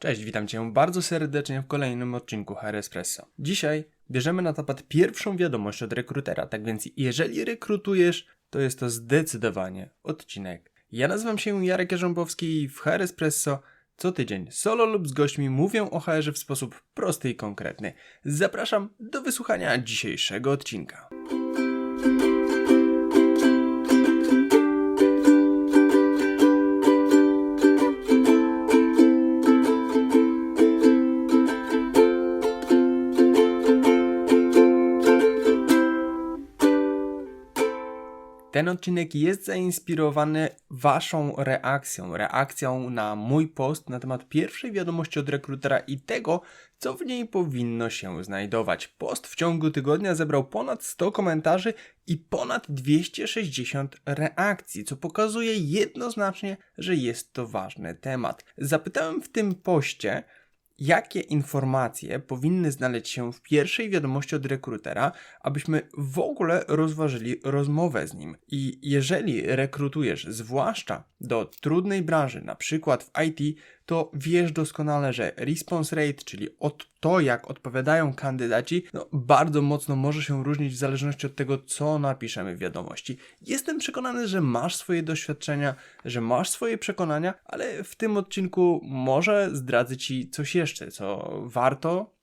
Cześć, witam Cię bardzo serdecznie w kolejnym odcinku HR Espresso. Dzisiaj bierzemy na tapet pierwszą wiadomość od rekrutera, tak więc jeżeli rekrutujesz, to jest to zdecydowanie odcinek. Ja nazywam się Jarek Jarząbowski i w HR Espresso co tydzień solo lub z gośćmi mówię o HR w sposób prosty i konkretny. Zapraszam do wysłuchania dzisiejszego odcinka. Ten odcinek jest zainspirowany Waszą reakcją, reakcją na mój post na temat pierwszej wiadomości od rekrutera i tego, co w niej powinno się znajdować. Post w ciągu tygodnia zebrał ponad 100 komentarzy i ponad 260 reakcji, co pokazuje jednoznacznie, że jest to ważny temat. Zapytałem w tym poście, jakie informacje powinny znaleźć się w pierwszej wiadomości od rekrutera, abyśmy w ogóle rozważyli rozmowę z nim. I jeżeli rekrutujesz, zwłaszcza do trudnej branży, na przykład w IT, to wiesz doskonale, że response rate, czyli od to, jak odpowiadają kandydaci, no, bardzo mocno może się różnić w zależności od tego, co napiszemy w wiadomości. Jestem przekonany, że masz swoje doświadczenia, że masz swoje przekonania, ale w tym odcinku może zdradzę Ci coś jeszcze, co warto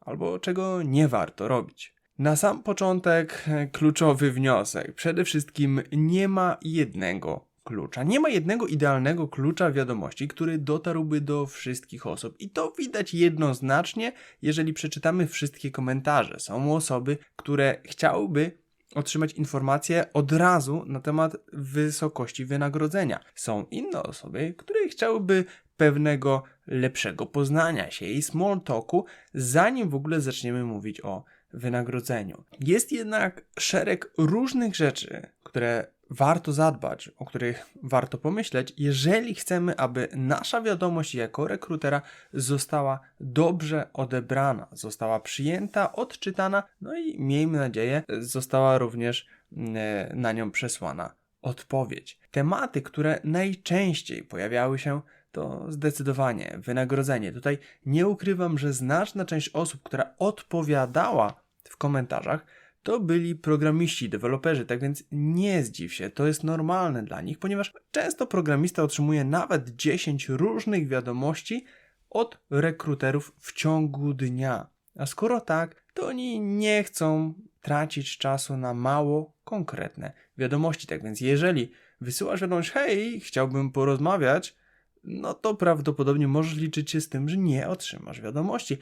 albo czego nie warto robić. Na sam początek kluczowy wniosek. Przede wszystkim nie ma jednego klucza. Nie ma jednego idealnego klucza wiadomości, który dotarłby do wszystkich osób. I to widać jednoznacznie, jeżeli przeczytamy wszystkie komentarze. Są osoby, które chciałyby otrzymać informacje od razu na temat wysokości wynagrodzenia. Są inne osoby, które chciałyby pewnego lepszego poznania się i small talku, zanim w ogóle zaczniemy mówić o wynagrodzeniu. Jest jednak szereg różnych rzeczy, które warto zadbać, o których warto pomyśleć, jeżeli chcemy, aby nasza wiadomość jako rekrutera została dobrze odebrana, została przyjęta, odczytana, no i miejmy nadzieję, została również mm, na nią przesłana odpowiedź. Tematy, które najczęściej pojawiały się, to zdecydowanie wynagrodzenie. Tutaj nie ukrywam, że znaczna część osób, która odpowiadała w komentarzach, to byli programiści, deweloperzy, tak więc nie zdziw się, to jest normalne dla nich, ponieważ często programista otrzymuje nawet 10 różnych wiadomości od rekruterów w ciągu dnia. A skoro tak, to oni nie chcą tracić czasu na mało konkretne wiadomości. Tak więc jeżeli wysyłasz wiadomość, hej, chciałbym porozmawiać, no to prawdopodobnie możesz liczyć się z tym, że nie otrzymasz wiadomości.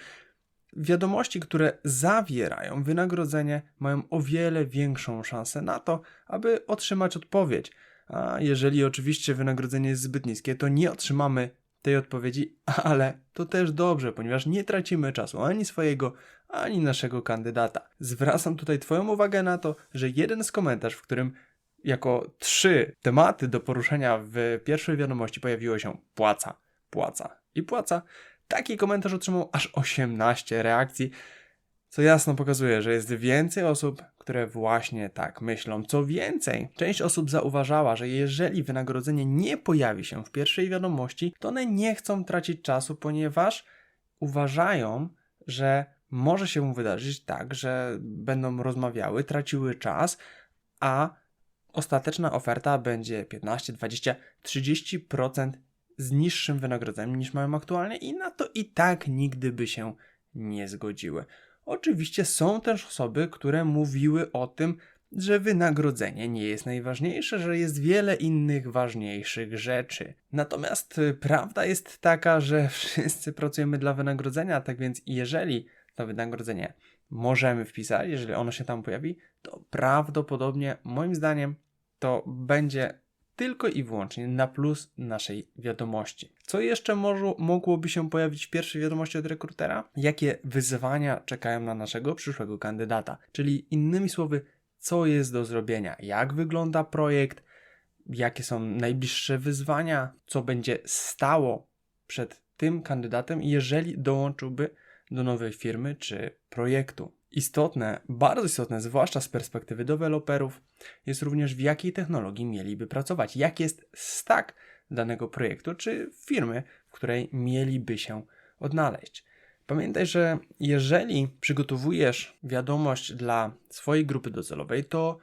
Wiadomości, które zawierają wynagrodzenie, mają o wiele większą szansę na to, aby otrzymać odpowiedź. A jeżeli oczywiście wynagrodzenie jest zbyt niskie, to nie otrzymamy tej odpowiedzi, ale to też dobrze, ponieważ nie tracimy czasu ani swojego, ani naszego kandydata. Zwracam tutaj Twoją uwagę na to, że jeden z komentarzy, w którym jako trzy tematy do poruszenia w pierwszej wiadomości pojawiło się płaca, płaca i płaca, Taki komentarz otrzymał aż 18 reakcji, co jasno pokazuje, że jest więcej osób, które właśnie tak myślą. Co więcej, część osób zauważała, że jeżeli wynagrodzenie nie pojawi się w pierwszej wiadomości, to one nie chcą tracić czasu, ponieważ uważają, że może się wydarzyć tak, że będą rozmawiały, traciły czas, a ostateczna oferta będzie 15, 20, 30% z niższym wynagrodzeniem niż mają aktualnie i na to i tak nigdy by się nie zgodziły. Oczywiście są też osoby, które mówiły o tym, że wynagrodzenie nie jest najważniejsze, że jest wiele innych ważniejszych rzeczy. Natomiast y, prawda jest taka, że wszyscy pracujemy dla wynagrodzenia, tak więc jeżeli to wynagrodzenie możemy wpisać, jeżeli ono się tam pojawi, to prawdopodobnie moim zdaniem to będzie tylko i wyłącznie na plus naszej wiadomości. Co jeszcze może, mogłoby się pojawić w pierwszej wiadomości od rekrutera? Jakie wyzwania czekają na naszego przyszłego kandydata? Czyli innymi słowy, co jest do zrobienia, jak wygląda projekt, jakie są najbliższe wyzwania, co będzie stało przed tym kandydatem, jeżeli dołączyłby do nowej firmy czy projektu. Istotne, bardzo istotne, zwłaszcza z perspektywy deweloperów, jest również w jakiej technologii mieliby pracować, jak jest stack danego projektu czy firmy, w której mieliby się odnaleźć. Pamiętaj, że jeżeli przygotowujesz wiadomość dla swojej grupy docelowej, to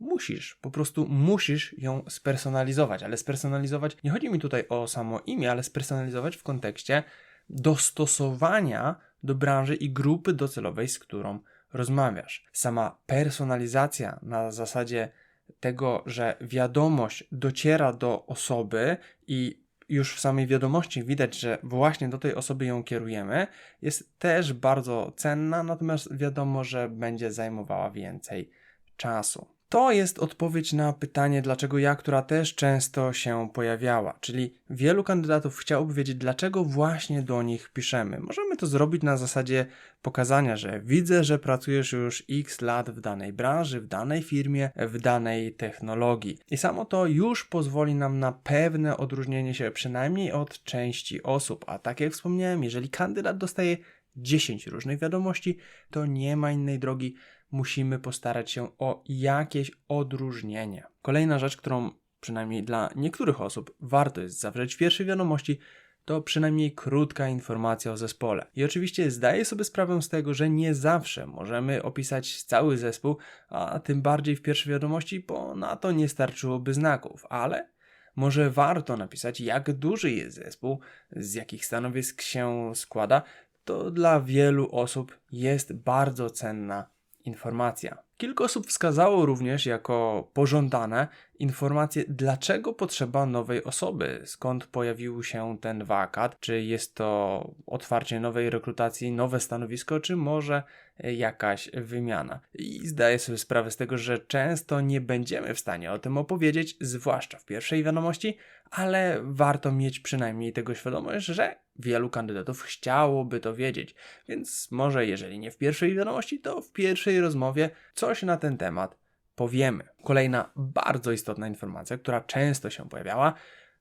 musisz, po prostu musisz ją spersonalizować. Ale spersonalizować, nie chodzi mi tutaj o samo imię, ale spersonalizować w kontekście dostosowania do branży i grupy docelowej, z którą rozmawiasz. Sama personalizacja na zasadzie tego, że wiadomość dociera do osoby i już w samej wiadomości widać, że właśnie do tej osoby ją kierujemy, jest też bardzo cenna, natomiast wiadomo, że będzie zajmowała więcej czasu. To jest odpowiedź na pytanie, dlaczego ja, która też często się pojawiała. Czyli wielu kandydatów chciałoby wiedzieć, dlaczego właśnie do nich piszemy. Możemy to zrobić na zasadzie pokazania, że widzę, że pracujesz już x lat w danej branży, w danej firmie, w danej technologii. I samo to już pozwoli nam na pewne odróżnienie się przynajmniej od części osób. A tak jak wspomniałem, jeżeli kandydat dostaje 10 różnych wiadomości, to nie ma innej drogi musimy postarać się o jakieś odróżnienie. Kolejna rzecz, którą przynajmniej dla niektórych osób warto jest zawrzeć w pierwszej wiadomości, to przynajmniej krótka informacja o zespole. I oczywiście zdaję sobie sprawę z tego, że nie zawsze możemy opisać cały zespół, a tym bardziej w pierwszej wiadomości, bo na to nie starczyłoby znaków, ale może warto napisać, jak duży jest zespół, z jakich stanowisk się składa. To dla wielu osób jest bardzo cenna informacja. Kilka osób wskazało również jako pożądane informacje, dlaczego potrzeba nowej osoby, skąd pojawił się ten wakat, czy jest to otwarcie nowej rekrutacji, nowe stanowisko, czy może jakaś wymiana. I zdaję sobie sprawę z tego, że często nie będziemy w stanie o tym opowiedzieć, zwłaszcza w pierwszej wiadomości, ale warto mieć przynajmniej tego świadomość, że wielu kandydatów chciałoby to wiedzieć. Więc może jeżeli nie w pierwszej wiadomości, to w pierwszej rozmowie coś na ten temat powiemy. Kolejna bardzo istotna informacja, która często się pojawiała,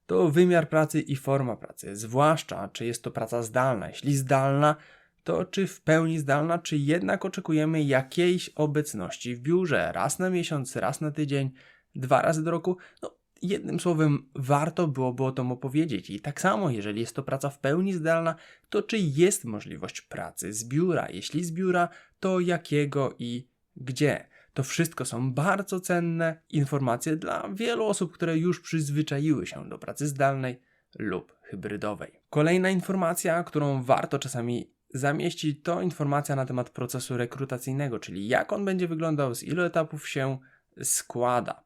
to wymiar pracy i forma pracy, zwłaszcza czy jest to praca zdalna. Jeśli zdalna, to czy w pełni zdalna, czy jednak oczekujemy jakiejś obecności w biurze raz na miesiąc, raz na tydzień, dwa razy do roku. No, jednym słowem, warto byłoby o tym opowiedzieć. I tak samo, jeżeli jest to praca w pełni zdalna, to czy jest możliwość pracy z biura? Jeśli z biura, to jakiego i gdzie? To wszystko są bardzo cenne informacje dla wielu osób, które już przyzwyczaiły się do pracy zdalnej lub hybrydowej. Kolejna informacja, którą warto czasami zamieścić, to informacja na temat procesu rekrutacyjnego, czyli jak on będzie wyglądał, z ilu etapów się składa.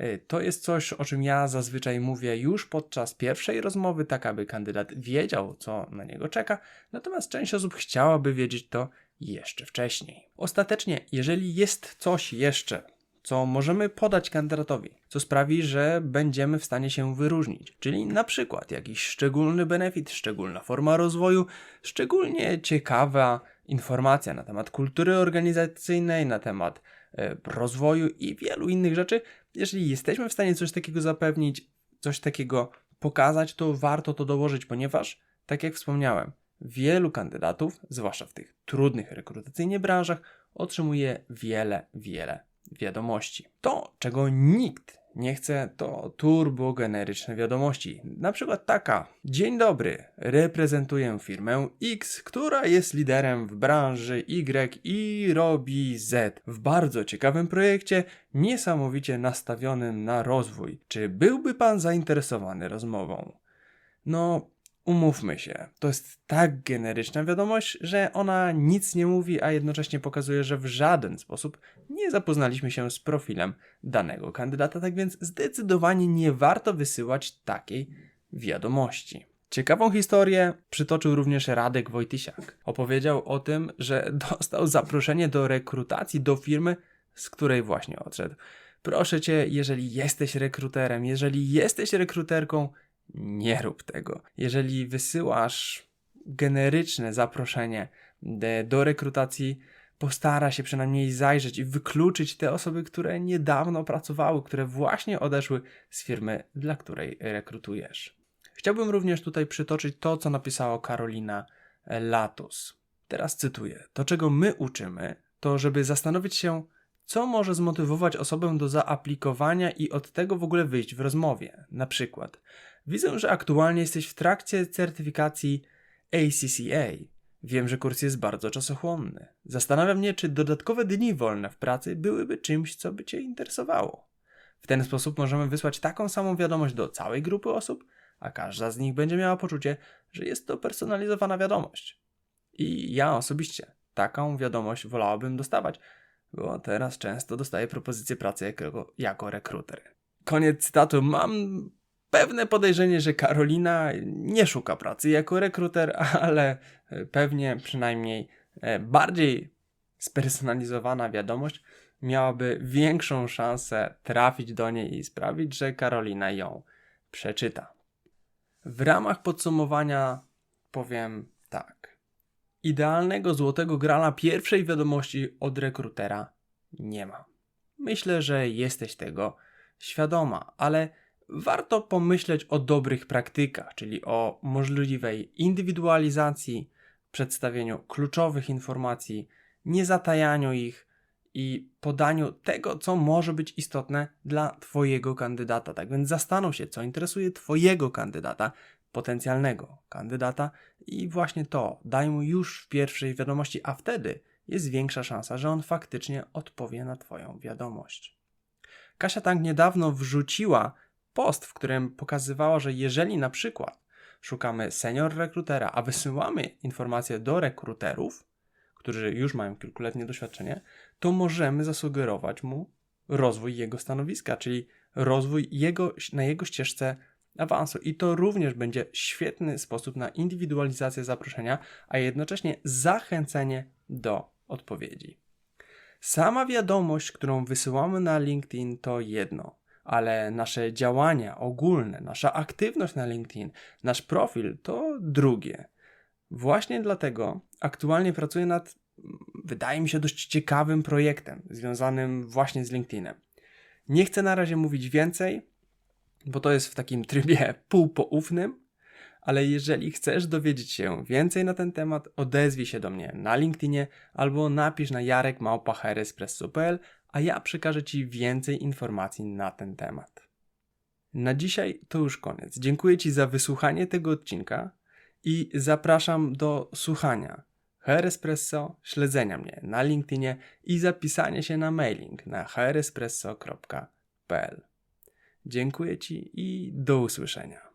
Y, to jest coś, o czym ja zazwyczaj mówię już podczas pierwszej rozmowy, tak aby kandydat wiedział, co na niego czeka, natomiast część osób chciałaby wiedzieć to jeszcze wcześniej. Ostatecznie, jeżeli jest coś jeszcze, co możemy podać kandydatowi, co sprawi, że będziemy w stanie się wyróżnić, czyli na przykład jakiś szczególny benefit, szczególna forma rozwoju, szczególnie ciekawa informacja na temat kultury organizacyjnej, na temat e, rozwoju i wielu innych rzeczy. Jeżeli jesteśmy w stanie coś takiego zapewnić, coś takiego pokazać, to warto to dołożyć, ponieważ, tak jak wspomniałem, wielu kandydatów, zwłaszcza w tych trudnych rekrutacyjnie branżach, otrzymuje wiele, wiele wiadomości. To, czego nikt nie chce, to turbogeneryczne wiadomości. Na przykład taka: Dzień dobry, reprezentuję firmę X, która jest liderem w branży Y i robi Z. W bardzo ciekawym projekcie, niesamowicie nastawionym na rozwój. Czy byłby pan zainteresowany rozmową? No, Umówmy się, to jest tak generyczna wiadomość, że ona nic nie mówi, a jednocześnie pokazuje, że w żaden sposób nie zapoznaliśmy się z profilem danego kandydata, tak więc zdecydowanie nie warto wysyłać takiej wiadomości. Ciekawą historię przytoczył również Radek Wojtysiak. Opowiedział o tym, że dostał zaproszenie do rekrutacji do firmy, z której właśnie odszedł. Proszę cię, jeżeli jesteś rekruterem, jeżeli jesteś rekruterką, nie rób tego. Jeżeli wysyłasz generyczne zaproszenie do rekrutacji, postara się przynajmniej zajrzeć i wykluczyć te osoby, które niedawno pracowały, które właśnie odeszły z firmy, dla której rekrutujesz. Chciałbym również tutaj przytoczyć to, co napisała Karolina Latus. Teraz cytuję: To, czego my uczymy, to żeby zastanowić się, co może zmotywować osobę do zaaplikowania i od tego w ogóle wyjść w rozmowie. Na przykład, Widzę, że aktualnie jesteś w trakcie certyfikacji ACCA. Wiem, że kurs jest bardzo czasochłonny. Zastanawia mnie, czy dodatkowe dni wolne w pracy byłyby czymś, co by Cię interesowało. W ten sposób możemy wysłać taką samą wiadomość do całej grupy osób, a każda z nich będzie miała poczucie, że jest to personalizowana wiadomość. I ja osobiście taką wiadomość wolałabym dostawać, bo teraz często dostaję propozycję pracy jako, jako rekruter. Koniec cytatu. Mam pewne podejrzenie, że Karolina nie szuka pracy jako rekruter, ale pewnie przynajmniej e, bardziej spersonalizowana wiadomość miałaby większą szansę trafić do niej i sprawić, że Karolina ją przeczyta. W ramach podsumowania powiem tak. Idealnego złotego grala pierwszej wiadomości od rekrutera nie ma. Myślę, że jesteś tego świadoma, ale warto pomyśleć o dobrych praktykach, czyli o możliwej indywidualizacji, przedstawieniu kluczowych informacji, niezatajaniu ich i podaniu tego, co może być istotne dla Twojego kandydata. Tak więc zastanów się, co interesuje Twojego kandydata, potencjalnego kandydata, i właśnie to daj mu już w pierwszej wiadomości, a wtedy jest większa szansa, że on faktycznie odpowie na Twoją wiadomość. Kasia tak niedawno wrzuciła post, w którym pokazywała, że jeżeli na przykład szukamy senior rekrutera, a wysyłamy informacje do rekruterów, którzy już mają kilkuletnie doświadczenie, to możemy zasugerować mu rozwój jego stanowiska, czyli rozwój jego, na jego ścieżce awansu. I to również będzie świetny sposób na indywidualizację zaproszenia, a jednocześnie zachęcenie do odpowiedzi. Sama wiadomość, którą wysyłamy na LinkedIn, to jedno, ale nasze działania ogólne, nasza aktywność na LinkedIn, nasz profil to drugie. Właśnie dlatego aktualnie pracuję nad, wydaje mi się, dość ciekawym projektem związanym właśnie z LinkedInem. Nie chcę na razie mówić więcej, bo to jest w takim trybie półpoufnym, ale jeżeli chcesz dowiedzieć się więcej na ten temat, odezwij się do mnie na LinkedInie albo napisz na jarekmałpaherespresso.pl, a ja przekażę Ci więcej informacji na ten temat. Na dzisiaj to już koniec. Dziękuję Ci za wysłuchanie tego odcinka i zapraszam do słuchania Espresso, śledzenia mnie na LinkedInie i zapisania się na mailing na hrespresso.pl. Dziękuję Ci i do usłyszenia.